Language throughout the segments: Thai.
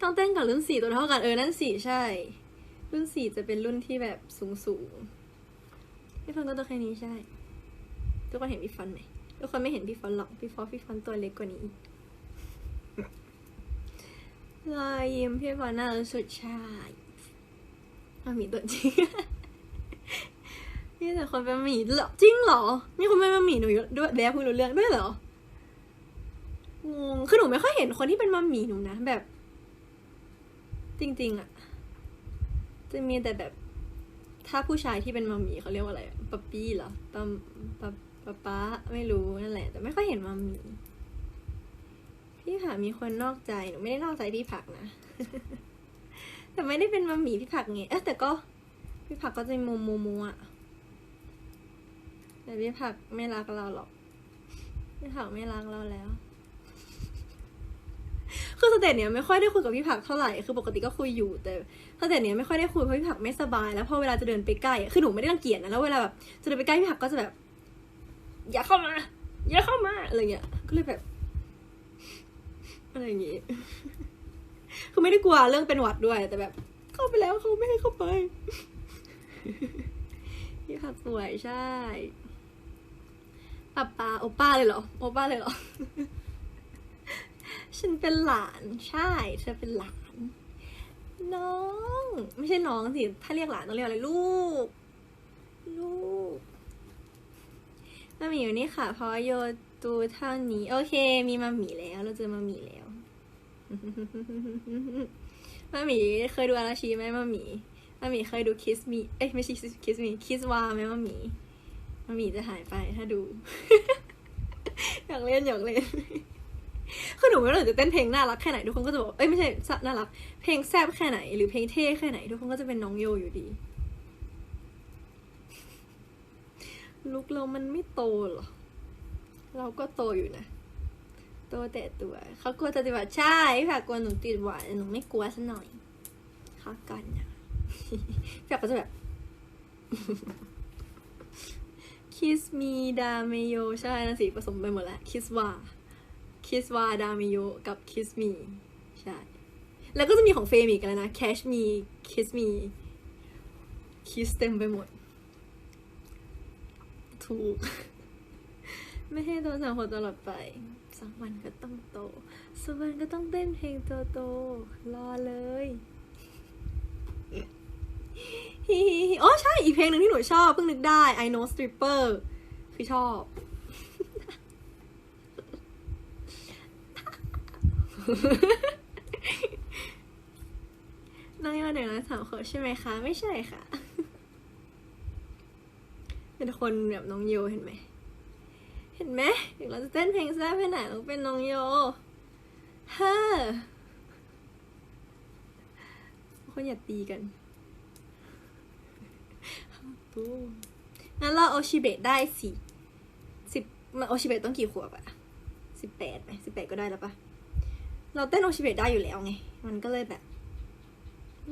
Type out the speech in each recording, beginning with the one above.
ต้องเต้นกับรุ่นสี่ตัวเท่ากันเออนั่นสี่ใช่ รุ่นสี่จะเป็นรุ่นที่แบบสูงสูงพี่ฟอนก็ตัวแค่นี้ใช่ ทุกคนเห็นพี่ฟอนไหมทุกคนไม่เห็นพี่ฟอนหรอกพี่ฟอนพี่ฟอนตัวเล็กกว่านี้อีกรอยยิ้มพี่ฟอนน่ารักสุดใช่มามีตัวจริงนี่แต่คนเป็นหมีเหรอจริงเหรอมีคนเป็นมาหมีหนูอยู่ด้วยแล้วเพิ่งรู้เรื่องด้วยเหรองงคือหนูไม่ค่อยเห็นคนที่เป็นมาหมีหนูนะแบบ จริง ๆอะจะมีแต่แบบ ถ้าผู้ชายที่เป็นมามีเขาเรียกว่าอะไรปะปี้เหรอปะปะปะป๊าไม่รู้นั่นแหละ แต่ไม่ค่อยเห็นมามีพี่ผักมีคนนอกใจหนูไม่ได้นอกใจพี่ผักนะแต่ไม่ได้เป็นมามีพี่ผักไงเออแต่ก็ พี่ผักก็จะมีมุมมัวๆอะแต่พี่ผักไม่รักเราหรอกพี่ผักไม่รักเราแล้ว คือสเตจเนี้ยไม่ค่อยได้คุยกับพี่ผักเท่าไหร่ คือปกติก็คุยอยู่แต่สเตจเนี้ยไม่ค่อยได้คุยเพราะพี่ผักไม่สบาย แล้วพอเวลาจะเดินไปใกล้อะคือหนูไม่ได้รังเกียจนะ แล้วเวลาแบบจะเดินไปใกล้พี่ผักก็จะแบบ อย่าเข้ามา อย่าเข้ามา อะไรเงี้ย ก็เลยแบบ อะไรอย่างงี้ คือไม่ได้กลัวเรื่องเป็นหวัดด้วย แต่แบบ เข้าไปแล้วเขาไม่ให้เข้าไป พี่ผักสวยใช่ป้าป้าโอป้าเลยเหรอ โอป้าเลยเหรอ ฉันเป็นหลานใช่เธอเป็นหลาน น้อง ไม่ใช่น้องสิ ถ้าเรียกหลานต้องเรียกอะไรลูก ลูกมามีอยู่นี่ค่ะ เพราะโยตูเท่านี้ โอเค มีมามีแล้ว เราเจอมามีแล้วมามีเคยดูอาราชีไหมมามีมามีเคยดูคิสมีเอ้ยไม่ใช่คิสมีคิสวาไหมมามีมามีจะหายไปถ้าดู อยากเล่นอยากเล่น คือหนูไม่รู้จะเต้นเพลงน่ารักแค่ไหนทุกคนก็จะบอกเอ้ยไม่ใช่น่ารัก เพลงแซบแค่ไหน หรือเพลงเท่แค่ไหน ทุกคนก็จะเป็นน้องโยอยู่ดี ลุกเรามันไม่โตหรอ เราก็โตอยู่นะโตแต่ตัวเขากลัวจะติดหวัดใช่พี่ผักลัวหนูติดหวัดหนูไม่กลัวซะหน่อยเขากันนะพี่กก็จะแบบคิสมีดาเมโยใช่นะสิผสมไปหมดแล้วคิสวา คิสวาดาเมโยกับคิสมีใช่ แล้วก็จะมีของเฟมอีกแล้วนะแคชมีคิสมีคิสเต็มไปหมด ถูก ไม่ให้โตสามคนตลอดไปสักวันก็ต้องโตสักวันก็ต้องเต้นเพลงโตโตรอเลยฮิฮิฮิอ๋อใช่ อีกเพลงหนึ่งที่หนูชอบ เพิ่งนึกได้ I know stripper คือชอบ น้องยอเด็กน้อยสามขวบใช่ไหมคะ ไม่ใช่ค่ะ เป็นคนแบบน้องโยเห็นไหม เห็นไหมถึงเราจะเต้นเพลงแซ่บแค่ไหนเราเป็นน้องโยเฮ้อคนอย่าตีกันตูงั้นเราโอชิเบะได้สิสิบมันโอชิเบะต้องกี่ขวบอะสิบแปดไหมสิบแปดก็ได้แล้วปะ เราเต้นโอชิเบะได้อยู่แล้วไง มันก็เลยแบบ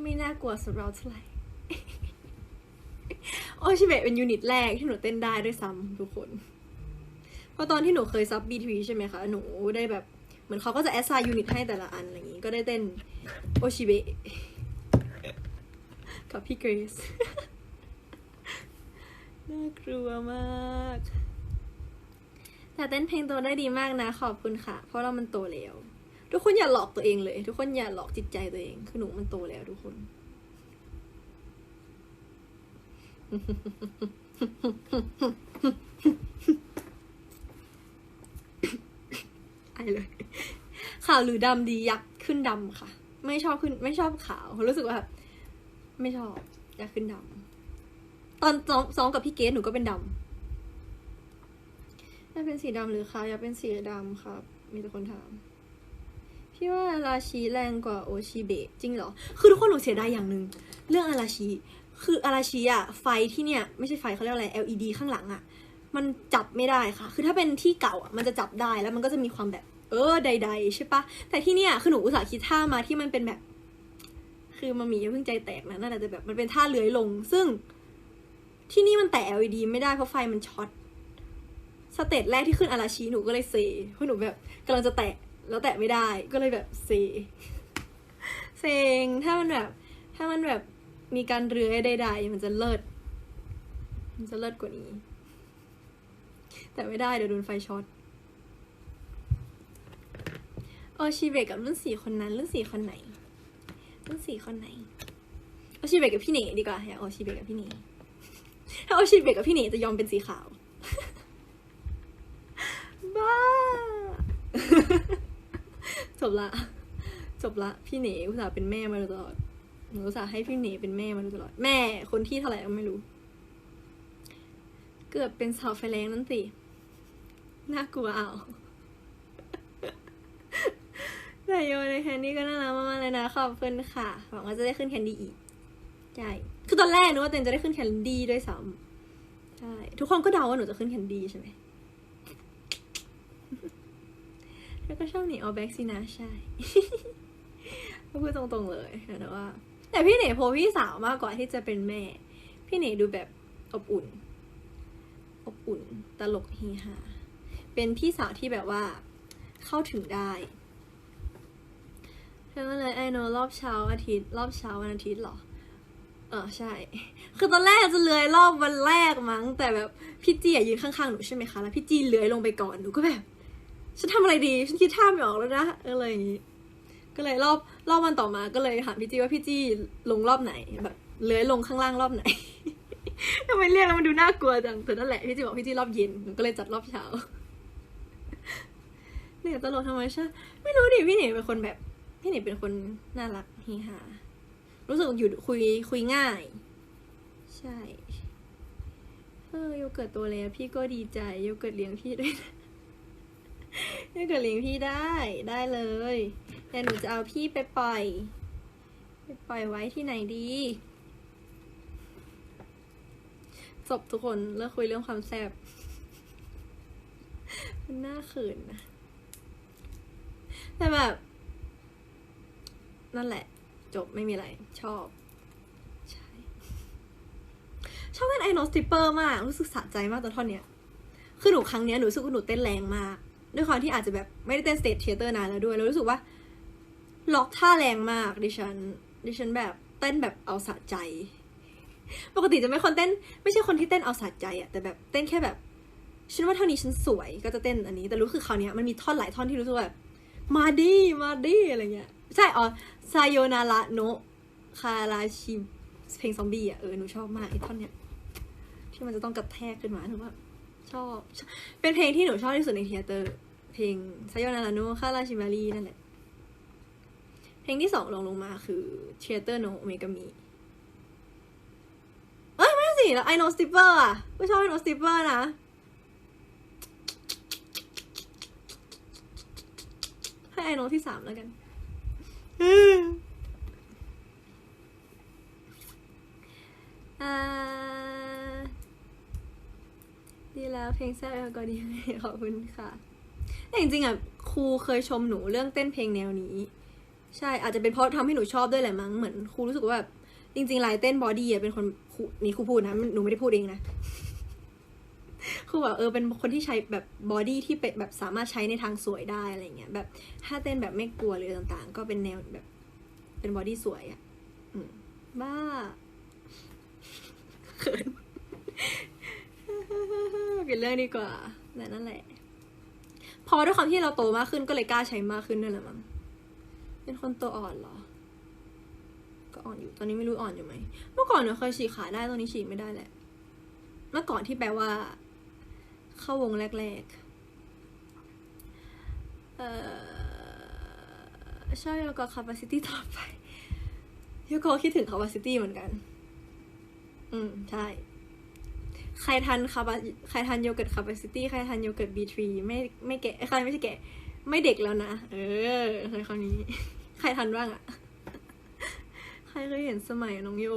ไม่น่ากลัวสำหรับเราเท่าไหร่โอชิเบะเป็นยูนิตแรกที่หนูเต้นได้ด้วยซ้ำทุกคนเพราะตอนที่หนูเคยซับ B2 ใช่ไหมคะ หนูได้แบบ เหมือนเขาก็จะแอสไซน์ยูนิตให้แต่ละอันอะไรอย่างงี้ ก็ได้เต้นโอชิเบะกับพี่เกรซน่ากลัวมาก แต่เต้นเพลงโตได้ดีมากนะ ขอบคุณค่ะ เพราะเรามันโตแล้ว ทุกคนอย่าหลอกตัวเองเลย ทุกคนอย่าหลอกจิตใจตัวเอง คือหนูมันโตแล้วทุกคน ไอเลย ขาวหรือดำดีอยากขึ้นดำค่ะ ไม่ชอบขึ้น ไม่ชอบขาว รู้สึกว่าแบบไม่ชอบ อยากขึ้นดำตอนซ้อมซ้อมกับพี่เกสหนูก็เป็นดำอยากเป็นสีดำหรือขาวอยากเป็นสีดำครับ มีแต่คนถาม พี่ว่าอาราชิแรงกว่าโอชิเบะจริงเหรอ คือทุกคนหนูเสียดายอย่างหนึ่งเรื่องอาราชิ คืออาราชิอะไฟที่เนี่ยไม่ใช่ไฟเขาเรียกอะไร LED ข้างหลังอะมันจับไม่ได้ค่ะ คือถ้าเป็นที่เก่าอะมันจะจับได้แล้วมันก็จะมีความแบบ เออใด ๆ ใช่ปะแต่ที่เนี่ยคือหนูอุตส่าห์คิดท่ามาที่มันเป็นแบบ คือมามีอย่าเพิ่งใจแตกนะน่าจจะแบบมันเป็นท่าเลื้อยลง ซึ่งที่นี่มันแตะ LED ไม่ได้เพราะไฟมันช็อตสเตจแรกที่ขึ้นอาราชิหนูก็เลยเซเพราะหนูแบบกำลังจะแตะ แล้วแตะไม่ได้ก็เลยแบบเซเซงถ้ามันแบบ ถ้ามันแบบมีการเรือใดๆมันจะเลิศมันจะเลิศกว่านี้ แต่ไม่ได้เดี๋ยวโดนไฟช็อตโอชิเบะกับรุ่นสี่คนนั้นรุ่นสี่คนไหนรุ่นสี่คนไหนโอชิเบะกับพี่เนดีกว่าอยากโอชิเบะกับพี่เนถ้าโอชิเบะกับพี่เนจะยอมเป็นสีขาวบ้า จบละ จบละ พี่เหนอุตส่าห์เป็นแม่มาตลอดหนูอุตส่าห์ให้พี่เหนเป็นแม่มาตลอด แม่คนที่เท่าไหร่ก็ไม่รู้ เกือบเป็นสาวไฟแรงนั่นสิ น่ากลัวเอาแต่โยในแคนดี้ก็น่ารักมากๆเลยนะ ขอบคุณค่ะ หวังว่าจะได้ขึ้นแคนดี้อีก ใช่ คือตอนแรกนึกว่าตัวเองจะได้ขึ้นแคนดี้ด้วยซ้ำใช่ ทุกคนก็เดาว่าหนูจะขึ้นแคนดี้ใช่ไหม แล้วก็ชอบหนีเอาแบ็กสินะใช่พูดตรงๆเลยแต่ว่า แต่พี่เหน่โพพี่สาวมากกว่าที่จะเป็นแม่ พี่เหน่ดูแบบอบอุ่น อบอุ่น ตลกเฮฮาเป็นพี่สาวที่แบบว่าเข้าถึงได้เธอก็เลยไอโนรอบเช้าอาทิตย์ รอบเช้าวันอาทิตย์หรอเออใช่ คือตอนแรกจะเลื้อยรอบวันแรกมั้ง แต่แบบพี่จีอยืนข้างๆหนูใช่ไหมคะ แล้วพี่จีเลื้อยลงไปก่อน หนูก็แบบ ฉันทำอะไรดี ฉันคิดท่าไม่ออกแล้วนะอะไรอย่างงี้ ก็เลยรอบรอบวันต่อมาก็เลยถามพี่จี้ว่าพี่จี้ลงรอบไหนแบบเลื้อยลงข้างล่างรอบไหนทำไมเรียกแล้วมันดูน่ากลัวจังแต่นั่นแหละพี่จี้บอกพี่จี้รอบเย็นหนูก็เลยจัดรอบเช้าเนี่ยตลกธรรมชาไม่รู้ดิพี่เหน่เป็นคนแบบ พี่เหน่เป็นคนน่ารักเฮฮารู้สึกอยู่คุยคุยง่าย ใช่เออโยเกิร์ตตัวแล้วพี่ก็ดีใจโยเกิร์ตเลี้ยงพี่ด้วยนะ โยเกิร์ตเลี้ยงพี่ได้ได้เลยแต่หนูจะเอาพี่ไปปล่อย ไปปล่อยไว้ที่ไหนดีจบทุกคนเลิกคุยเรื่องความแซ่บมันน่าขินนะแต่แบบ นั่นแหละ จบไม่มีอะไร ชอบ ใช่ ชอบเต้นไอโนสติปเปอร์มาก รู้สึกสะใจมากตอนท่อนเนี้ย คือหนูครั้งเนี้ยหนูรู้สึกว่าหนูเต้นแรงมาก ด้วยความที่อาจจะแบบไม่ได้เต้นสเตจเทเตอร์นานแล้วด้วยแล้วรู้สึกว่า ล็อกท่าแรงมากดิฉัน ดิฉันแบบเต้นแบบเอาสะใจ ปกติจะไม่คนเต้น ไม่ใช่คนที่เต้นเอาสะใจอะแต่แบบเต้นแค่แบบฉันว่าเท่านี้ฉันสวยก็จะเต้นอันนี้ แต่รู้คือคราวนี้มันมีท่อนหลายท่อนที่รู้สึกแบบมาดีมาดีอะไรเงี้ยใช่อ๋อซายโยนาระโนคาราชิเพลงซอมบี้อะเออหนูชอบมากไอ้ท่อนเนี้ยที่มันจะต้องกระแทกขึ้นมาหนูว่า ชอบ เป็นเพลงที่หนูชอบที่สุดในเทยเตอร์ เพลงซายโยนาระโนะคาราชิมารีนั่นแหละ เพลงที่สองลงลงมาคือเทยเตอร์โนเมกามีเอ้ย ไม่สิแล้วไอโนสติปเปอร์อะก็ชอบไอโนสติปเปอร์นะให้ไอโนที่สามแล้วกันอ่า ดีแล้วเพลงแซ่บแอลก็ดีขอบคุณค่ะแต่จริงๆอะครูเคยชมหนูเรื่องเต้นเพลงแนวนี้ ใช่อาจจะเป็นเพราะทำให้หนูชอบด้วยแหละมั้งเหมือนครูรู้สึกว่าแบบจริงๆลายเต้นบอดี้อะเป็นคนนี่ครูพูดนะหนูไม่ได้พูดเองนะครูแบบเออเป็นคนที่ใช้แบบบอดี้ที่เป็นแบบสามารถใช้ในทางสวยได้อะไรเงี้ยแบบถ้าเต้นแบบไม่กลัวเลยต่างๆ ก็เป็นแนวแบบ เป็นบอดี้สวยอะบ้าเขิน ปลี่ยนเรื่องดีกว่าแต่นั่นแหละ พอด้วยความที่เราโตมากขึ้นก็เลยกล้าใช้มากขึ้นนั่นแหละมั้งเป็นคนตัวอ่อนเหรอ ก็อ่อนอยู่ ตอนนี้ไม่รู้อ่อนอยู่ไหม เมื่อก่อนหนูเคยฉีกขาได้ ตอนนี้ฉีกไม่ได้แหละ เมื่อก่อนที่แปลว่า เข้าวงแรกๆ เอ่อชอบโยก capacity ต่อไปโยกคิดถึง capacity เหมือนกัน อืม ใช่ ใครทันคาบใครทันโยเกิร์ต capacity ใครทันโยเกิร์ต B3 ไม่ไม่แก่ใครไม่ใช่แก่ไม่เด็กแล้วนะ เออใครคราวนี้ ใครทันบ้างอะใครเคยเห็นสมัยน้องโย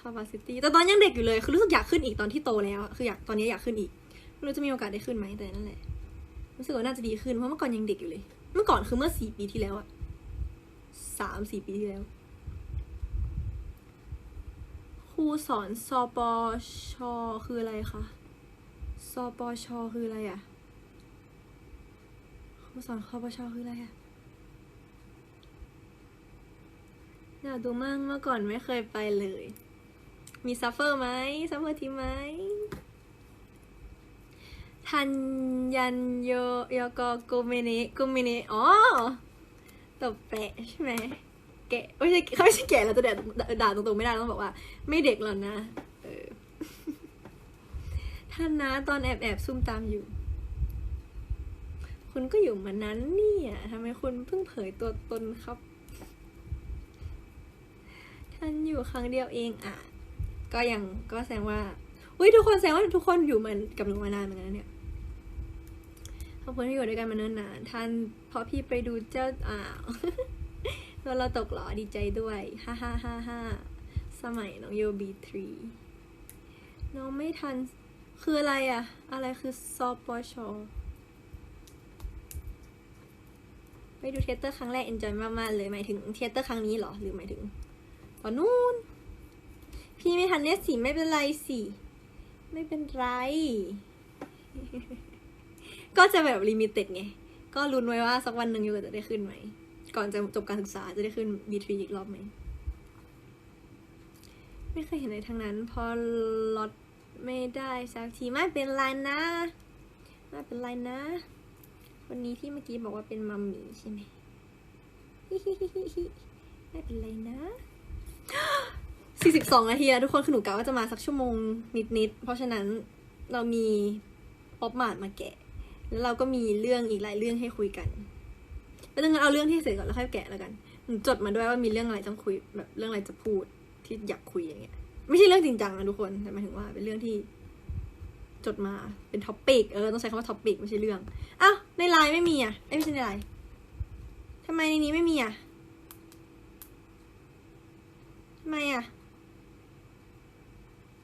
capacity แต่ตอนยังเด็กอยู่เลย คือรู้สึกอยากขึ้นอีกตอนที่โตแล้ว คืออยากตอนนี้อยากขึ้นอีกไม่รู้จะมีโอกาสได้ขึ้นไหมแต่นั่นแหละ รู้สึกว่าน่าจะดีขึ้นเพราะเมื่อก่อนยังเด็กอยู่เลย เมื่อก่อนคือเมื่อสี่ปีที่แล้วอะสามสี่ปีที่แล้ว ครูสอนสปชคืออะไรคะสปชคืออะไรอะครูสอนคปชคืออะไรอะอยากดูมั่งเมื่อก่อนไม่เคยไปเลย มีซัฟเฟอร์ไหมซัฟเฟอร์ทีไหมทันยันโยโยโกโกเมเนโกเมเนอ๋อตบแปะใช่ไหม แกไม่ใช่เขาไม่ใช่แกะเราจะด่าด่าตรงๆไม่ได้ต้องบอกว่า ไม่เด็กหรอกนะเออท่านนะตอนแอบแอบซุ่มตามอยู่ คุณก็อยู่มานั้นเนี่ยทำไมคุณเพิ่งเผยตัวตนครับ ท่านอยู่ครั้งเดียวเองอะ ก็ยังก็แสดงว่าอุ้ยทุกคนแสดงว่าทุกคนอยู่มันกับหนูมานานเหมือนกันเนี่ยขอบคุณที่อยู่ด้วยกันมาเนิ่นนานท่านเพราะพี่ไปดูเจ้าอ้า วตัวเราตกหรอดีใจด้วยฮ่าฮ่าฮ่าฮ่าสมัยน้องโยบีทรีน้องไม่ทันคืออะไรอะอะไรคือซอปชไปดูเทเตอร์ครั้งแรกเอนจอยมากๆเลยหมายถึงเทเตอร์ครั้งนี้เหรอหรือหมายถึงตอนนู้นพี่ไม่ทันเนี่ยสิไม่เป็นไรสิไม่เป็นไร ก็จะแบบลิมิเต็ดไง ก็ลุ้นไว้ว่าสักวันหนึ่งยูจะได้ขึ้นไหม ก่อนจะจบการศึกษาจะได้ขึ้นบีทรีอีกรอบไหม ไม่เคยเห็นอะไรทั้งนั้น พอลดไม่ได้สักทีไม่เป็นไรนะไม่เป็นไรนะ วันนี้ที่เมื่อกี้บอกว่าเป็นมัมมี่ใช่ไหมไม่เป็นไรนะ42นาทีแล้วทุกคนคือหนูกะว่าจะมาสักชั่วโมงนิดๆ เพราะฉะนั้นเรามีป๊อปมาดมาแกะ แล้วเราก็มีเรื่องอีกหลายเรื่องให้คุยกัน แล้วงนั้นเอาเรื่องที่เสร็จก่อนแล้วค่อยแกะแล้วกันจดมาด้วยว่ามีเรื่องอะไรต้องคุยแบบเรื่องอะไรจะพูดที่อยากคุยอย่างเงี้ย ไม่ใช่เรื่องจริงจังนะทุกคนแต่หมายถึงว่าเป็นเรื่องที่ จดมาเป็นท็อปปิกเออต้องใช้คำว่าท็อปปิกไม่ใช่เรื่องอ้าวในไลน์ไม่มีอะไม่ใช่ในไลน์ทำไมในนี้ไม่มีอะทำไมอะ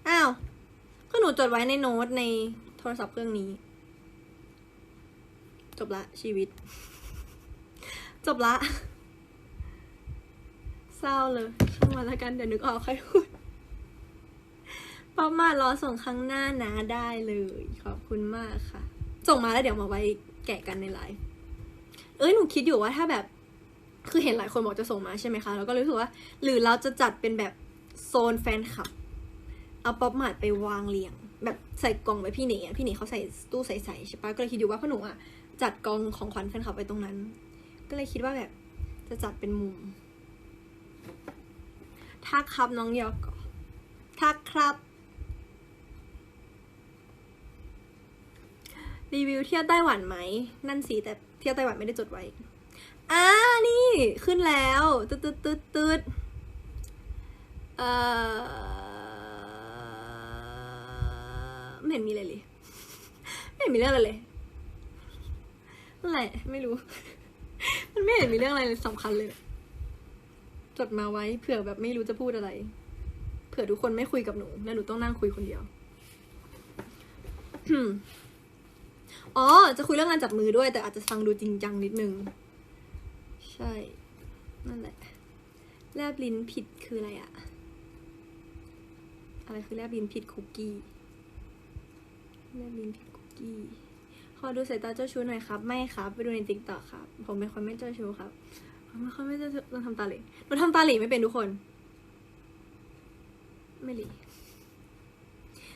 อ้าวก็หนูจดไว้ในโน้ตในโทรศัพท์เครื่องนี้ จบละชีวิต จบละ เศร้าเลยช่างมันแล้วกัน เดี๋ยวนึกออกใครพูดป๊อปมารอส่งครั้งหน้านะได้เลย ขอบคุณมากค่ะ ส่งมาแล้วเดี๋ยวมาไว้แกะกันในไลฟ์เอ้ยหนูคิดอยู่ว่าถ้าแบบ คือเห็นหลายคนบอกจะส่งมาใช่ไหมคะแล้วก็รู้สึกว่า หรือเราจะจัดเป็นแบบโซนแฟนคลับ เอาป๊อปมาดไปวางเรียง แบบใส่กล่องไว้พี่เน่อะพี่เน่เขาใส่ตู้ใสๆใช่ปะก็เลยคิดอยู่ว่าพ่อหนูอะจัดกองของขวัญแฟนคลับไว้ตรงนั้น ก็เลยคิดว่าแบบจะจัดเป็นมุมทักครับน้องยอกอทักครับ รีวิวเที่ยวไต้หวันไหม นั่นสิแต่เที่ยวไต้หวันไม่ได้จดไว้อ่านี่ขึ้นแล้วตืดตืดตืดตืดเอ่อไม่เห็นมีอะไรเลย ไม่เห็นมีเรื่องอะไรเลยอะไรไม่รู้ มันไม่เห็นมีเรื่องอะไรสำคัญเลย จดมาไว้เผื่อแบบไม่รู้จะพูดอะไร เผื่อทุกคนไม่คุยกับหนู แล้วหนูต้องนั่งคุยคนเดียว อ๋อ จะคุยเรื่องงานจับมือด้วย แต่อาจจะฟังดูจริงจังนิดนึง ใช่ นั่นแหละ แลบลิ้นผิดคืออะไรอะอะไรคือแลบลิ้นผิดคุกกี้แลบลิ้นผิดคุกกี้ ขอดูสายตาเจ้าชู้หน่อยครับ ไม่ครับ ไปดูในติ๊กต็อกครับ ผมเป็นคนไม่เจ้าชู้ครับ ผมเป็นคนไม่เจ้าชู้เราทำตาหล่เราทำตาหล่ไม่เป็นทุกคน ไม่หลี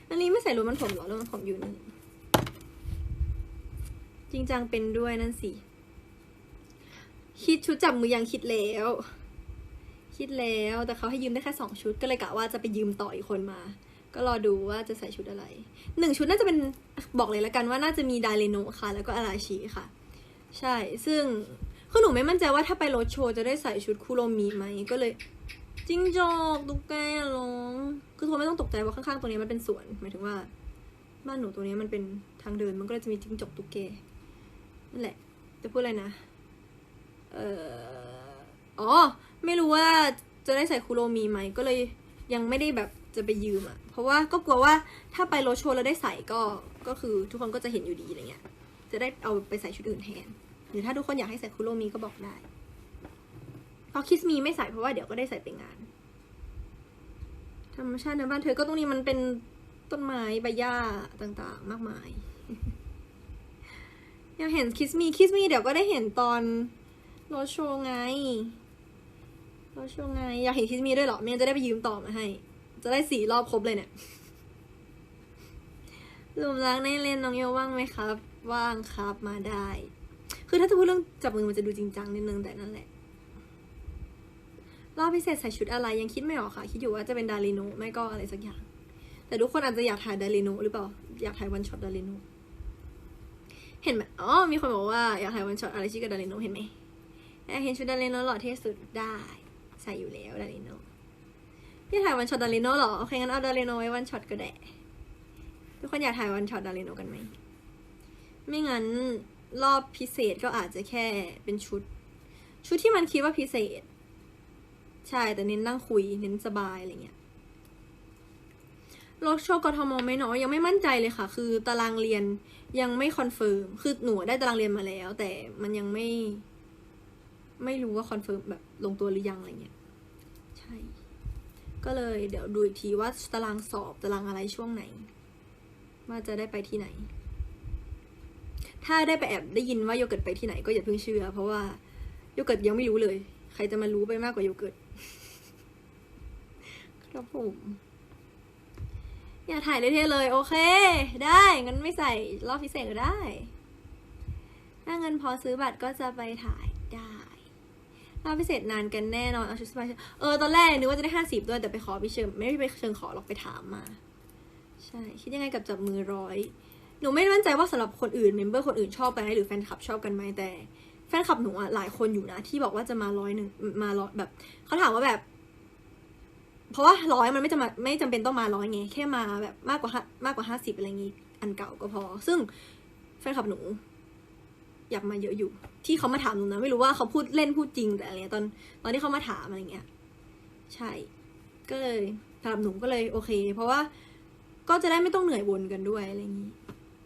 อันนี้ไม่ใส่รูมันผมเหรอรูมันผมอยู่นี่ จริงจังเป็นด้วยนั่นสิ คิดชุดจับมือยังคิดแล้ว คิดแล้วแต่เขาให้ยืมได้แค่สองชุดก็เลยกะว่าจะไปยืมต่ออีกคนมา ก็รอดูว่าจะใส่ชุดอะไรหนึ่งชุดน่าจะเป็นบอกเลยละกันว่าน่าจะมีไดเรโนค่ะ แล้วก็อาราชิค่ะ ใช่ ซึ่งคือหนูไม่มั่นใจว่าถ้าไปโรดโชว์จะได้ใส่ชุดคุโรมิไหมก็เลย จิงจอกตุ๊กแกลงคือทุกคนไม่ต้องตกใจว่าข้างๆตรงนี้มันเป็นสวนหมายถึงว่า บ้านหนูตรงนี้มันเป็นทางเดินมันก็เลยจะมีจิ้งจอกตุ๊กแกนั่นแหละ จะพูดอะไรนะเอ่ออ๋อ ไม่รู้ว่าจะได้ใส่คุโรมีไหมก็เลยยังไม่ได้แบบจะไปยืมอะ่ะ เพราะว่าก็กลัวว่าถ้าไปโรโชว์แล้วได้ใส่ก็ก็คือทุกคนก็จะเห็นอยู่ดีอะไรเงี้ย จะได้เอาไปใส่ชุดอื่นแทน หรือถ้าทุกคนอยากให้ใส่คุโรมีก็บอกได้เพราะคิสมีไม่ใส่เพราะว่าเดี๋ยวก็ได้ใส่ไปงาน ธรรมชาติในบ้านเธอก็ตรงนี้มันเป็นต้นไม้ใบหญ้าต่างๆ มากมายอยากเห็นคิสมีคิสมีเดี๋ยวก็ได้เห็นตอนโรโชว์ไงเราช่วงไงอยากเห็นคิสมีด้วยเหรอไม่งั้นจะได้ไปยืมต่อมาให้ จะได้สี่รอบครบเลยเนี่ยหลุมรักในเรียนน้องโยว่างไหมครับ ว่างครับมาได้ คือถ้าจะพูดเรื่องจับมือมันจะดูจริงจังนิดนึงแต่นั่นแหละ รอบพิเศษใส่ชุดอะไรยังคิดไม่ออกค่ะ คิดอยู่ว่าจะเป็นดาริโนไม่ก็อะไรสักอย่าง แต่ทุกคนอาจจะอยากถ่ายดาริโนหรือเปล่า อยากถ่ายวันช็อตดาริโนเห็นไหมอ๋อมีคนบอกว่าอยากถ่ายวันช็อตอะไรชิกับดาริโนเห็นไหมอยากเห็นชุดดาริโนหล่อที่สุดได้ ใส่อยู่แล้วดาริโนี่ถ่ายวันช็อตดาริโนหรอ โอเคงั้นเอาดาริโนไว้วันช็อตก็ได้ ทุกคนอยากถ่ายวันช็อตดาริโนกันไหม ไม่งั้นรอบพิเศษก็อาจจะแค่เป็นชุด ชุดที่มันคิดว่าพิเศษ ใช่แต่เน้นนั่งคุยเน้นสบายอะไรเงี้ยรถโชว์กทมไหมเนาะยังไม่มั่นใจเลยค่ะ คือตารางเรียนยังไม่คอนเฟิร์มคือหนูได้ตารางเรียนมาแล้ว แต่มันยังไม่ ไม่รู้ว่าคอนเฟิร์มแบบลงตัวหรือยังอะไรเงี้ยใช่ ก็เลยเดี๋ยวดูอีกทีว่าตารางสอบตารางอะไรช่วงไหน ว่าจะได้ไปที่ไหน ถ้าได้ไปแอบได้ยินว่าโยเกิร์ตไปที่ไหนก็อย่าเพิ่งเชื่อ เพราะว่าโยเกิร์ตยังไม่รู้เลย ใครจะมารู้ไปมากกว่าโยเกิร์ตครับผมอย่าถ่ายเท่ๆเลย โอเค ได้งั้นไม่ใส่รอบพิเศษก็ได้ ถ้าเงินพอซื้อบัตรก็จะไปถ่ายได้ รอบพิเศษนานกันแน่นอนเอาชุดสบายเออตอนแรกนึกว่าจะได้ห้าสิบด้วยแต่ไปขอพี่เชิญไม่ได้ไปเชิญขอหรอกไปถามมา ใช่คิดยังไงกับจับมือร้อยหนูไม่มั่นใจว่าสำหรับคนอื่นเมมเบอร์คนอื่นชอบกันไหมหรือแฟนคลับชอบกันไหมแต่แฟนคลับหนูอะหลายคนอยู่นะที่บอกว่าจะมาร้อยหนึ่งมาร้อยแบบเขาถามว่าแบบ เพราะว่าร้อยมันไม่จำเป็นไม่จำเป็นต้องมาร้อยไงแค่มาแบบมากกว่าห้ามากกว่าห้าสิบอะไรงี้อันเก่าก็พอ ซึ่งแฟนคลับหนู ยากมาเยอะอยู่ ที่เขามาถามหนูนะไม่รู้ว่าเขาพูดเล่นพูดจริงแต่อะไรเงี้ยตอนตอนที่เขามาถามอะไรเงี้ย ใช่ ก็เลยสำหรับหนูก็เลยโอเค เพราะว่าก็จะได้ไม่ต้องเหนื่อยวนกันด้วยอะไรอย่างนี้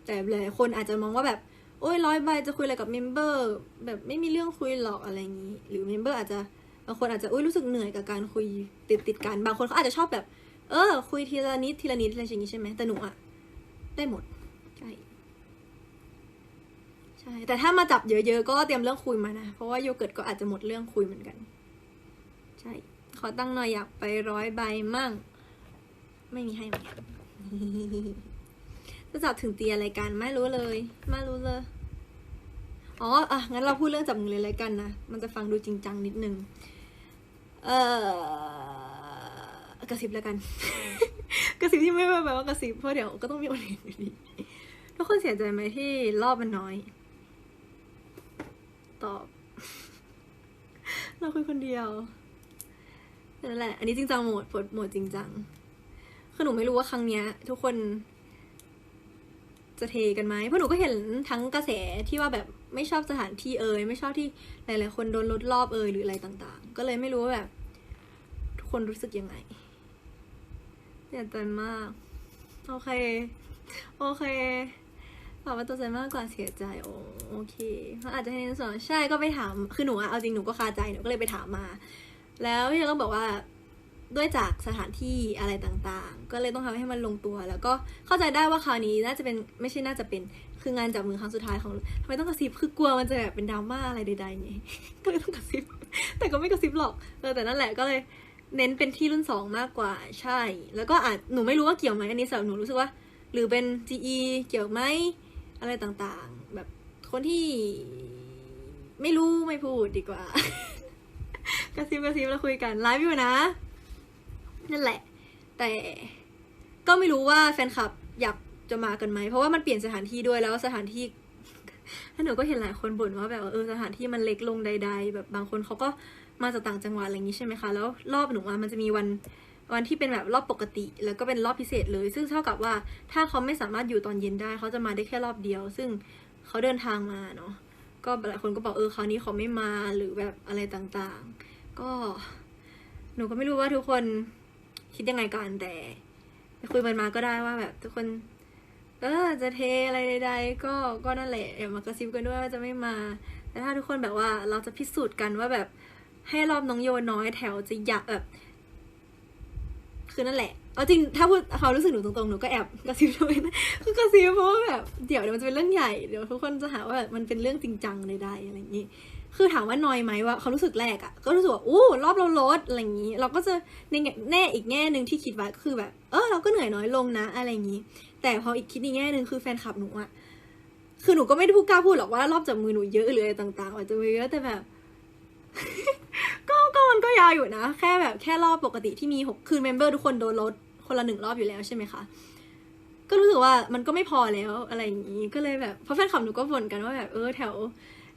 แต่หลายคนอาจจะมองว่าแบบ โอ้ยร้อยใบจะคุยอะไรกับเมมเบอร์แบบไม่มีเรื่องคุยหรอกอะไรอย่างนี้ หรือเมมเบอร์อาจจะบางคนอาจจะอุ้ยรู้สึกเหนื่อยกับการคุยติดติดกันบางคนเขาอาจจะชอบแบบ เออ คุยทีละนิดทีละนิดอะไรอย่างนี้ใช่ไหมแต่หนูอะได้หมด ช่แต่ถ้ามาจับเยอะๆ ก็เตรียมเรื่องคุยมานะ เพราะว่าโยเกิร์ตก็อาจจะหมดเรื่องคุยเหมือนกัน ใช่ ขอตั้งหน่อยอยากไปร้อยใบมั่ง ไม่มีให้เหมือนกันจะจับถึงเตียอะไรกันไม่รู้เลย ไม่รู้เลย อ๋ออะงั้นเราพูดเรื่องจับมือเลยแล้วกันนะ มันจะฟังดูจริงจังนิดนึง เออกระซิบแล้วกัน กระซิบที่ไม่แปลว่ากระซิบเพราะเดี๋ยวก็ต้องมีคนเห็นอยู่ดีทุกคนเสียใจไหมที่รอบมันน้อย ตอบ เราคุยคนเดียวนั่นแหละ อันนี้จริงจังโหมดโหมดโหมดจริงจังคือหนูไม่รู้ว่าครั้งเนี้ย ทุกคน จะเทกันไหมเพราะหนูก็เห็นทั้งกระแสที่ว่าแบบไม่ชอบสถานที่เอ่ยไม่ชอบที่หลายๆคนโดนลดรอบเอ่ยหรืออะไรต่าง ๆ ก็เลยไม่รู้ว่าแบบ ทุกคนรู้สึกยังไงเสียใจมาก โอเค โอเค ตอบว่าตัวใจมากกว่าเสียใจโอโอเคเขาอาจจะให้เน้นส่วนใช่ก็ไปถามคือหนูอะเอาจริงหนูก็คาใจหนูก็เลยไปถามมา แล้วพี่ก็บอกว่าด้วยจากสถานที่อะไรต่างๆ ก็เลยต้องทำให้มันลงตัว แล้วก็เข้าใจได้ว่าคราวนี้น่าจะเป็นไม่ใช่น่าจะเป็นคืองานจับมือครั้งสุดท้ายของทำไมต้องกระซิบคือกลัวมันจะแบบเป็นดราม่าอะไรใดๆไงก็เลยต้องกระซิบ แต่ก็ไม่กระซิบหรอกเออแต่นั่นแหละก็เลยเน้นเป็นที่รุ่นสองมากกว่าใช่ แล้วก็อาจหนูไม่รู้ว่าเกี่ยวไหมอันนี้สำหรับหนูรู้สึกว่า หรือเป็น GE เกี่ยวไหม อะไรต่างๆ แบบคนที่ไม่รู้ไม่พูดดีกว่า กระซิบกระซิบแล้วคุยกันไลฟ์อยู่นะ นั่นแหละ แต่ก็ไม่รู้ว่าแฟนคลับอยากจะมากันไหม เพราะว่ามันเปลี่ยนสถานที่ด้วยแล้วสถานที่แล้วหนูก็เห็นหลายคนบ่นว่าแบบเออสถานที่มันเล็กลงใด ๆ แบบบางคนเขาก็มาจากต่างจังหวัดอะไรอย่างนี้ใช่ไหมคะ แล้วรอบหนูอะมันจะมีวัน วันที่เป็นแบบรอบปกติ แล้วก็เป็นรอบพิเศษเลย ซึ่งเท่ากับว่าถ้าเขาไม่สามารถอยู่ตอนเย็นได้ เขาจะมาได้แค่รอบเดียว ซึ่งเขาเดินทางมาเนาะก็หลายคนก็บอกเออคราวนี้เขาไม่มาหรือแบบอะไรต่างๆ ก็หนูก็ไม่รู้ว่าทุกคนคิดยังไงกันแต่ไปคุยมันมาก็ได้ว่าแบบทุกคน เออจะเทอะไรใดๆก็ก็นั่นแหละอย่ามากระซิบกันด้วยว่าจะไม่มาแต่ถ้าทุกคนแบบว่าเราจะพิสูจน์กันว่าแบบให้รอบน้องโยน้อยแถวจะอยากแบบ คือนั่นแหละเอาจริงถ้าพูดเขารู้สึกหนูตรงๆหนูก็แอบกระซิบด้วยนะคือกระซิบเพราะว่าแบบเดี๋ยวเดี๋ยวมันจะเป็นเรื่องใหญ่เดี๋ยวทุกคนจะหาว่าแบบมันเป็นเรื่องจริงจังใดๆอะไรอย่างนี้คือถามว่านอยไหมว่าเขารู้สึกแรกอะก็รู้สึกว่าอู้รอบเราลดอะไรอย่างนี้ เราก็จะในแง่แน่อีกแง่หนึ่งที่คิดไว้คือแบบ เออเราก็เหนื่อยน้อยลงนะอะไรอย่างนี้ แต่พออีกคิดอีกแง่หนึ่งคือแฟนคลับหนูอะคือหนูก็ไม่ได้พูดกล้าพูดหรอกว่ารอบจับมือหนูเยอะหรืออะไรต่างๆอาจจะเยอะแต่แบบ ก็ก็มันก็ยาวอยู่นะ แค่แบบแค่รอบปกติที่มีหกคือเมมเบอร์ทุกคนโดนลดคนละหนึ่งรอบอยู่แล้วใช่ไหมคะก็รู้สึกว่ามันก็ไม่พอแล้วอะไรอย่างนี้ก็เลยแบบเพราะแฟนคลับหนูก็บ่นกันว่าแบบเออแถว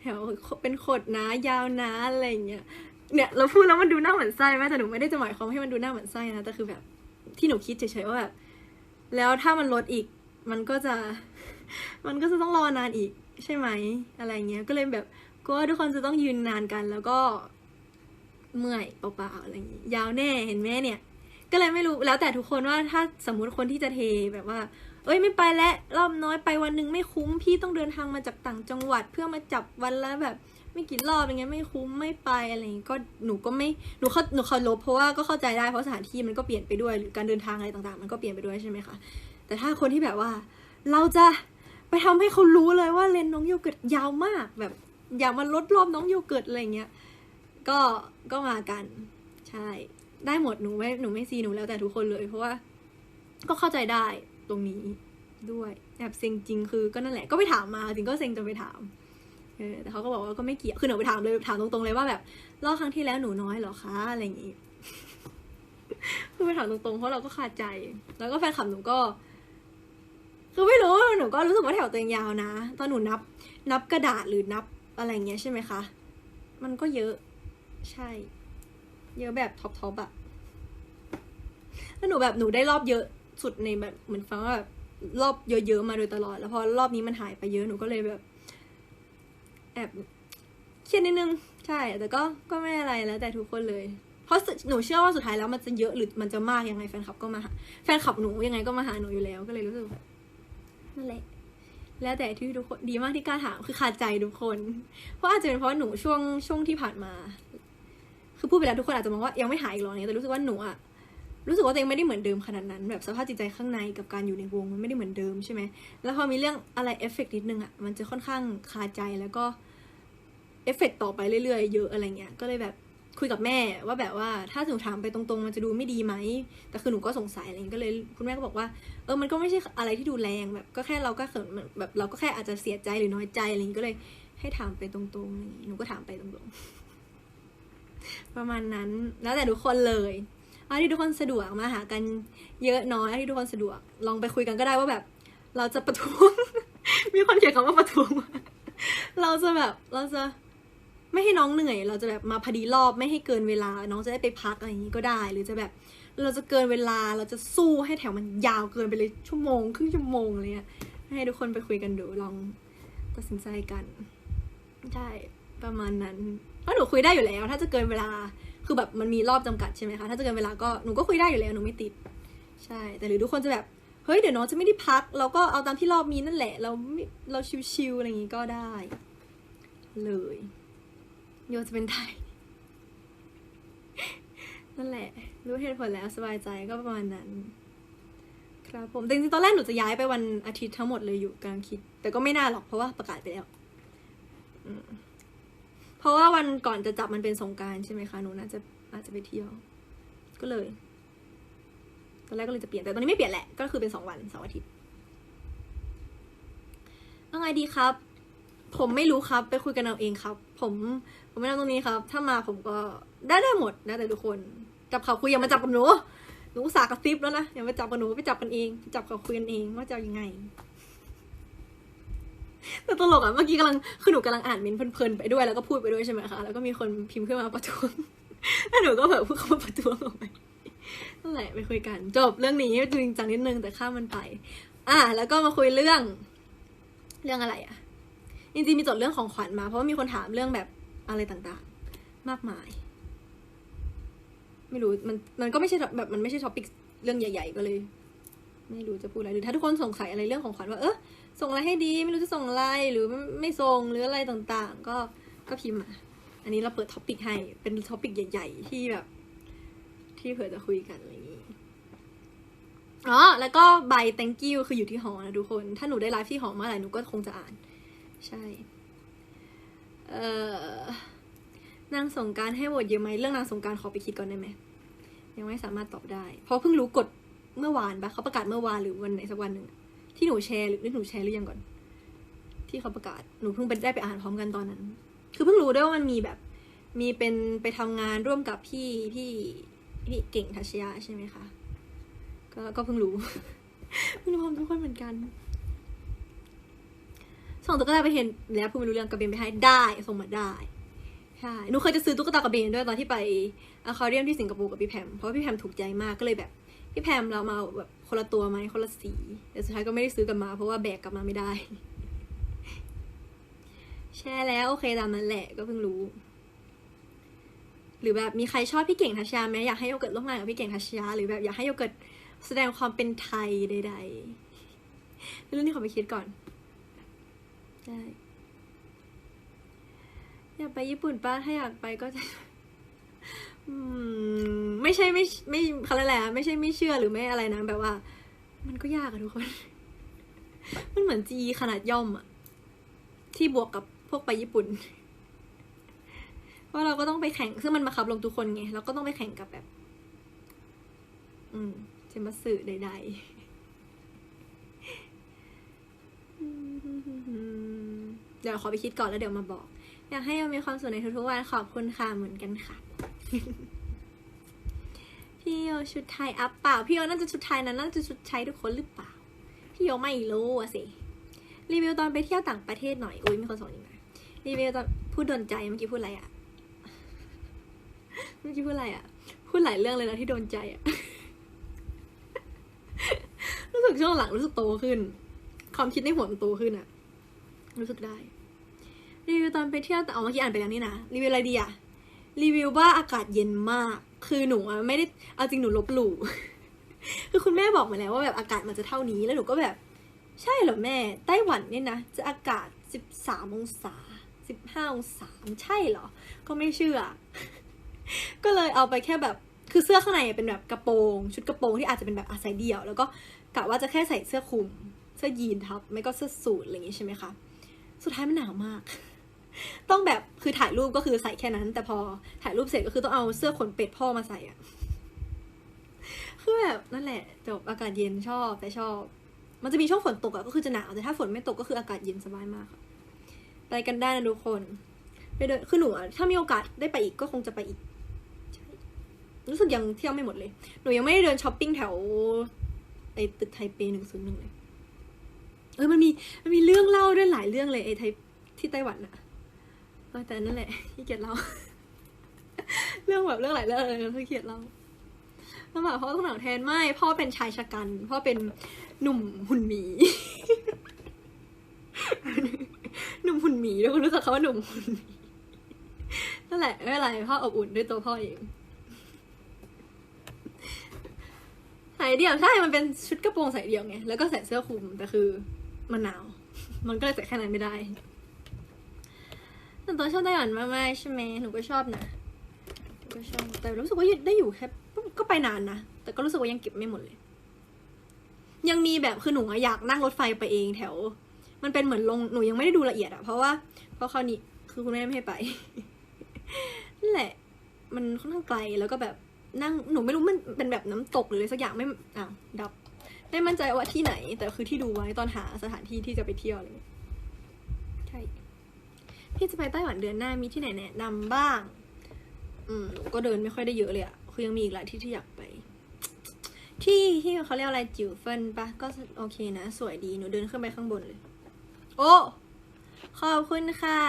แถวเป็นขดนะยาวนะอะไรอย่างเงี้ยเนี่ยเราพูดแล้วมันดูหน้าเหมือนไส้ไหมแต่หนูไม่ได้จะหมายความให้มันดูหน้าเหมือนไส้นะแต่คือแบบที่หนูคิดเฉยๆว่าแบบแล้วถ้ามันลดอีกมันก็จะ มันก็จะต้องรอนานอีกใช่ไหมอะไรเงี้ยก็เลยแบบ ก็ว่าทุกคนจะต้องยืนนานกันแล้วก็เมื่อยเปล่าๆอะไรอย่างงี้ยาวแน่เห็นไหมเนี่ย ก็เลยไม่รู้แล้วแต่ทุกคนว่าถ้าสมมุติคนที่จะเทแบบว่า เอ้ยไม่ไปแล้วรอบน้อยไปวันหนึ่งไม่คุ้มพี่ต้องเดินทางมาจากต่างจังหวัดเพื่อมาจับวันละแบบ ไม่กี่รอบอย่างเงี้ยไม่คุ้มไม่ไปอะไรอย่างงี้ก็หนูก็ไม่หนูเขาหนูเคารพเพราะว่าก็เข้าใจได้เพราะสถานที่มันก็เปลี่ยนไปด้วยหรือการเดินทางอะไรต่างๆ มันก็เปลี่ยนไปด้วยใช่ไหมคะแต่ถ้าคนที่แบบว่า เราจะไปทำให้เขารู้เลยว่าเลนน้องโยเกิร์ตยาวมากแบบ อย่ามาลดรอบน้องโยเกิร์ตอะไรเงี้ย ก็ก็มากัน ใช่ ได้หมดหนูไม่หนูไม่ซีหนูแล้วแต่ทุกคนเลยเพราะว่า ก็เข้าใจได้ตรงนี้ด้วยแอบเซ็งจริงคือก็นั่นแหละก็ไปถามมาจริงก็เซ็งจนไปถามเออแต่เขาก็บอกว่าก็ไม่เกี่ยวคือหนูไปถามเลยถามตรงๆเลยว่าแบบรอบครั้งที่แล้วหนูน้อยเหรอคะอะไรอย่างงี้คือไปถามตรงๆเพราะเราก็คาดใจ แล้วก็แฟนคลับหนูก็คือไม่รู้หนูก็รู้สึกว่าแถวตัวเองยาวนะ ตอนหนูนับ นับกระดาษหรือนับ อะไรเงี้ยใช่ไหมคะ มันก็เยอะใช่ เยอะแบบท็อปท็อปอะแล้วหนูแบบหนูได้รอบเยอะสุดในแบบเหมือนฟังว่าแบบรอบเยอะๆมาโดยตลอด แล้วพอรอบนี้มันหายไปเยอะหนูก็เลยแบบ แอบเครียดนิดนึง ใช่ แต่ก็ก็ไม่อะไรแล้ว แต่ทุกคนเลย เพราะหนูเชื่อว่าสุดท้ายแล้วมันจะเยอะหรือมันจะมากยังไงแฟนคลับก็มาหาแฟนคลับหนูยังไงก็มาหาหนูอยู่แล้วก็เลยรู้สึกแบบนั่นแหละ แล้วแต่ที่ทุกคนดีมากที่กล้าถามคือขาดใจทุกคน เพราะอาจจะเป็นเพราะหนูช่วงช่วงที่ผ่านมา คือพูดไปแล้วทุกคนอาจจะมองว่ายังไม่หายอีกหรอกเนี่ยแต่รู้สึกว่าหนูอะรู้สึกว่าตัวเองไม่ได้เหมือนเดิมขนาดนั้นแบบสภาพจิตใจข้างในกับการอยู่ในวงมันไม่ได้เหมือนเดิมใช่ไหมแล้วพอมีเรื่องอะไรเอฟเฟกต์นิดนึงอะมันจะค่อนข้างคาใจแล้วก็เอฟเฟกต์ต่อไปเรื่อยๆเยอะอะไรเงี้ยก็เลยแบบ คุยกับแม่ว่าแบบว่าถ้าหนูถามไปตรงๆ มันจะดูไม่ดีไหมแต่คือหนูก็สงสัยอะไรก็เลยคุณแม่ก็บอกว่าเออมันก็ไม่ใช่อะไรที่ดูแรงแบบ ก็แค่เราก็เขินแบบเราก็แค่อาจจะเสียใจหรือน้อยใจอะไรอย่ก็เลยให้ถามไปตรงๆอะไรอย่หนูก็ถามไปตรงๆ ประมาณนั้นแล้วแต่ทุกคนเลยเอาที่ทุกคนสะดวกมาหากันเยอะน้อยอาที่ทุกคนสะดวก ลองไปคุยกันก็ได้ว่าแบบ เราจะประท้วงมีคนเขียนคำว่าประท้วงเราจะแบบเราจะ ไม่ให้น้องเหนื่อย เราจะแบบมาพอดีรอบไม่ให้เกินเวลา น้องจะได้ไปพักอะไรอย่างนี้ก็ได้ หรือจะแบบเราจะเกินเวลาเราจะสู้ให้แถวมันยาวเกินไปเลยชั่วโมงครึ่งชั่วโมงอะไรเงี้ยให้ทุกคนไปคุยกันดูลองตัดสินใจกันใช่ประมาณนั้นเพราะหนูคุยได้อยู่แล้ว ถ้าจะเกินเวลาคือแบบมันมีรอบจำกัดใช่ไหมคะถ้าจะเกินเวลาก็หนูก็คุยได้อยู่แล้วหนูไม่ติด ใช่ แต่หรือทุกคนจะแบบเฮ้ยเดี๋ยวน้องจะไม่ได้พัก เราก็เอาตามที่รอบมีนั่นแหละ เราเราชิวๆอะไรอย่างงี้ก็ได้ เลย โยจะเป็นไทย นั่นแหละ รู้เหตุผลแล้วสบายใจก็ประมาณนั้น ครับผมจริงๆตอนแรกหนูจะย้ายไปวันอาทิตย์ทั้งหมดเลยอยู่กลังคิด แต่ก็ไม่น่าหรอกเพราะว่าประกาศไปแล้วเพราะว่าวันก่อนจะจับมันเป็นสงการใช่ไหมคะหนูน่าจะอาจจะไปเที่ยว ก็เลยตอนแรกก็เลยจะเปลี่ยนแต่ตอนนี้ไม่เปลี่ยนแหละก็คือเป็นสองวันเสาร์อาทิตย์ว่าไงดีครับ ผมไม่รู้ครับ ไปคุยกันเอาเองครับ ผม ผมไม่นั่งตรงนี้ครับ ถ้ามาผมก็ได้ได้หมดได้แต่ทุกคน จับเขาคุยอย่ามาจับกับหนูหนูสากระซิบแล้วนะอย่ามาจับกับหนูไปจับกันเองจับเขาคุยกันเองว่าจะยังไงแต่ตลกอะเมื่อกี้กำลังคือหนูกำลังอ่านเมนเพลินๆไปด้วยแล้วก็พูดไปด้วยใช่ไหมคะแล้วก็มีคนพิมพ์ขึ้นมาประท้วงแล้วหนูก็แบบพูดคำว่าประท้วงออกไปนั่นแหละไปคุยกัน จบเรื่องนี้จริงจังนิดนึงแต่ข้ามมันไป อะแล้วก็มาคุยเรื่อง เรื่องอะไรอะจริงๆมีจดเรื่องของขวัญมาเพราะว่ามีคนถามเรื่องแบบ อะไรต่างๆ มากมาย ไม่รู้มันมันก็ไม่ใช่แบบมันไม่ใช่ท็อปิกเรื่องใหญ่ ๆ ก็เลย ไม่รู้จะพูดอะไรหรือถ้าทุกคนสงสัยอะไรเรื่องของขวัญว่าเออส่งอะไรให้ดี ไม่รู้จะส่งอะไรหรือไม่ไม่ส่งหรืออะไรต่างๆ ก็ก็พิมพ์มาอันนี้เราเปิดท็อปิกให้เป็นท็อปิกใหญ่ ๆ ที่แบบ ที่เผื่อจะคุยกันอะไรอย่างนี้อ๋อแล้วก็ใบ thank you คืออยู่ที่หอนะทุกคน ถ้าหนูได้ไลฟ์ที่หอเมื่อไหร่หนูก็คงจะอ่าน ใช่ เอ่อนางสงการให้โหวตเยอะไหมเรื่องนางสงการขอไปคิดก่อนได้ไหมยังไม่สามารถตอบได้ เพราะเพิ่งรู้กฎเมื่อวานปะเขาประกาศเมื่อวานหรือวันไหนสักวันหนึ่งที่หนูแชร์หรือหนูแชร์หรือยังก่อน ที่เขาประกาศหนูเพิ่งไปได้ไปอ่านพร้อมกันตอนนั้น คือเพิ่งรู้ด้วยว่ามันมีแบบ มีเป็นไปทำงานร่วมกับพี่พี่พี่เก่งทัชยะใช่ไหมคะก็ก็เพิ่งรู้เพิ่งรู้พร้อมทุกคนเหมือนกัน ส่งตุ๊กตาไปเห็นแล้วพูดไม่รู้เรื่องกระเบนไปให้ได้ส่งมาได้ใช่หนูเคยจะซื้อตุ๊กตากระเบนด้วยตอนที่ไปอะคาเรียมที่สิงคโปร์กับพี่แพมเพราะว่าพี่แพมถูกใจมากก็เลยแบบพี่แพมเรามาเอาแบบคนละตัวไหมคนละสีแต่สุดท้ายก็ไม่ได้ซื้อกลับมา เพราะว่าแบกกลับมาไม่ได้ แช่แล้วโอเคตามนั้นแหละก็เพิ่งรู้ หรือแบบมีใครชอบพี่เก่งทัชยาไหมอยากให้โยเกิร์ตร่วมงานกับพี่เก่งทัชยาหรือแบบอยากให้โยเกิร์ตแสดงความเป็นไทยใดๆเรื่องนี้ขอไปคิดก่อน ได้อยากไปญี่ปุ่นป้าถ้าอยากไปก็จะไม่ใช่ไม่ไม่เขาเรียกอะไรอะไม่ใช่ไม่เชื่อหรือไม่อะไรนะแบบว่า มันก็ยากอะทุกคน มันเหมือนจีขนาดย่อมอะที่บวกกับพวกไปญี่ปุ่นว่าเราก็ต้องไปแข่งซึ่งมันมาขับลงทุกคนไงเราก็ต้องไปแข่งกับแบบ อืมเจมาสื่อใดๆ เดี๋ยวขอไปคิดก่อนแล้วเดี๋ยวมาบอก อยากให้เรามีความสุขในทุกๆวันขอบคุณค่ะเหมือนกันค่ะ พี่โยชุดไทยอัพเปล่า พี่โยน่าจะชุดไทยนะน่าจะชุดไทยทุกคนหรือเปล่า พี่โยไม่รู้อะสิ รีวิวตอนไปเที่ยวต่างประเทศหน่อย อุ้ยมีคนส่งอีกนะรีวิวตอนพูดโดนใจเมื่อกี้พูดอะไรอะเมื่อกี้พูดอะไรอะพูดหลายเรื่องเลยนะที่โดนใจอะรู้สึกช่วงหลังรู้สึกโตขึ้น ความคิดในหัวมันโตขึ้นอะรู้สึกได้ รีวิวตอนไปเที่ยวแต่เอาเมื่อกี้อ่านไปแล้วนี่นะรีวิวอะไรดีอะรีวิวว่าอากาศเย็นมาก คือหนูอะไม่ได้เอาจริงหนูลบหลู่คือคุณแม่บอกมาแล้วว่าแบบอากาศมันจะเท่านี้แล้วหนูก็แบบ ใช่เหรอแม่ไต้หวันเนี่ยนะจะอากาศสิบสามองศาสิบห้าองศาใช่เหรอ ก็ไม่เชื่อ ก็เลยเอาไปแค่แบบคือเสื้อข้างในเป็นแบบกระโปรงชุดกระโปรงที่อาจจะเป็นแบบอาศัยเดี่ยว แล้วก็กะว่าจะแค่ใส่เสื้อคลุม เสื้อยีนทับ ไม่ก็เสื้อสูทอะไรอย่างงี้ใช่ไหมคะ สุดท้ายมันหนาวมาก ต้องแบบคือถ่ายรูปก็คือใส่แค่นั้น แต่พอถ่ายรูปเสร็จก็คือต้องเอาเสื้อขนเป็ดพ่อมาใส่อะคือแบบนั่นแหละจบอากาศเย็นชอบแต่ชอบ มันจะมีช่วงฝนตกอะก็คือจะหนาวแต่ถ้าฝนไม่ตกก็คืออากาศเย็นสบายมากไปกันได้นะทุกคน ไปเดินคือหนูอะถ้ามีโอกาสได้ไปอีกก็คงจะไปอีกรู้สึกยังเที่ยวไม่หมดเลย หนูยังไม่ได้เดินช้อปปิ้งแถวไอตึกไทเปหนึ่งศูนย์หนึ่งเลย เออมันมีมันมีเรื่องเล่าด้วยหลายเรื่องเลยไอไทที่ไต้หวันอะ เออแต่นั่นแหละขี้เกียจเล่า เรื่องแบบเรื่องหลายเรื่องเลยขี้เกียจเล่าลำบากเพราะต้องหนังแทนไม่ พ่อเป็นชายชะกัน พ่อเป็นหนุ่มหุ่นหมี หนุ่มหุ่นหมีด้วยคุณรู้จักเขาว่าหนุ่มหุ่นหมีนั่นแหละไม่เป็นไรพ่ออบอุ่นด้วยตัวพ่อเองใส่เดี่ยวใช่ มันเป็นชุดกระโปรงใส่เดี่ยวไง แล้วก็ใส่เสื้อคลุมแต่คือมันหนาว มันก็เลยใส่แค่นั้นไม่ได้ แต่ตัวชอบไต้หวันมากๆใช่ไหมหนูก็ชอบนะหนูก็ชอบแต่รู้สึกว่าได้อยู่แค่ก็ไปนานนะ แต่ก็รู้สึกว่ายังเก็บไม่หมดเลย ยังมีแบบคือหนูอยากนั่งรถไฟไปเองแถว มันเป็นเหมือนลงหนูยังไม่ได้ดูละเอียดอะเพราะว่าเพราะคราวนี้คือคุณแม่ไม่ให้ไปนั่นแหละ มันค่อนข้างไกลแล้วก็แบบนั่งหนูไม่รู้มันเป็นแบบน้ำตกหรืออะไรสักอย่างไม่อ้าวดับไม่มั่นใจว่าที่ไหน แต่คือที่ดูไว้ตอนหาสถานที่ที่จะไปเที่ยวอะไรอย่างเงี้ยใช่ พี่จะไปไต้หวันเดือนหน้ามีที่ไหนแนะนำบ้าง อืมก็เดินไม่ค่อยได้เยอะเลยอะคือยังมีอีกหลายที่ที่อยากไป ที่ที่เขาเรียกอะไรจิ๋วเฟินปะก็โอเคนะ สวยดีหนูเดินขึ้นไปข้างบนเลย โอ้ขอบคุณค่ะ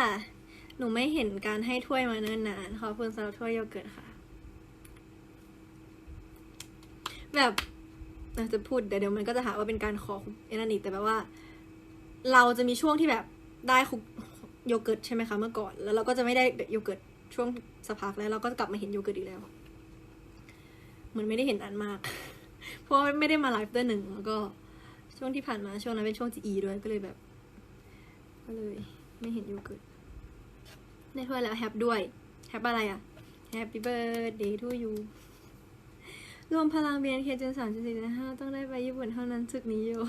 หนูไม่เห็นการให้ถ้วยมาเนิ่นนานขอบคุณสำหรับถ้วยโยเกิร์ตค่ะ แบบอาจะพูดเดี๋ยวเดี๋ยวมันก็จะหาว่าเป็นการขอเอนันอีกแต่แบบว่า เราจะมีช่วงที่แบบได้คุก โยเกิร์ตใช่ไหมคะเมื่อก่อน แล้วเราก็จะไม่ได้โยเกิร์ตช่วงสักพักแล้วเราก็กลับมาเห็นโยเกิร์ตอีกแล้ว เหมือนไม่ได้เห็นนานมาก เพราะไม่ได้มาไลฟ์ดือนหนึ่งแล้วก็ช่วงที่ผ่านมาช่วงนั้นเป็นช่วงจีอีด้วยก็เลยแบบ ก็เลย ไม่เห็นโยเกิร์ตได้ถ้วยแล้วแฮปด้วยแฮปอะไรอะ Happy birthday to you รวมพลัง BNK จนสามจุดสี่ห้าต้องได้ไปญี่ปุ่นเท่านั้นจุดนี้อยู่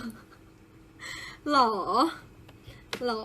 หรอ หรอ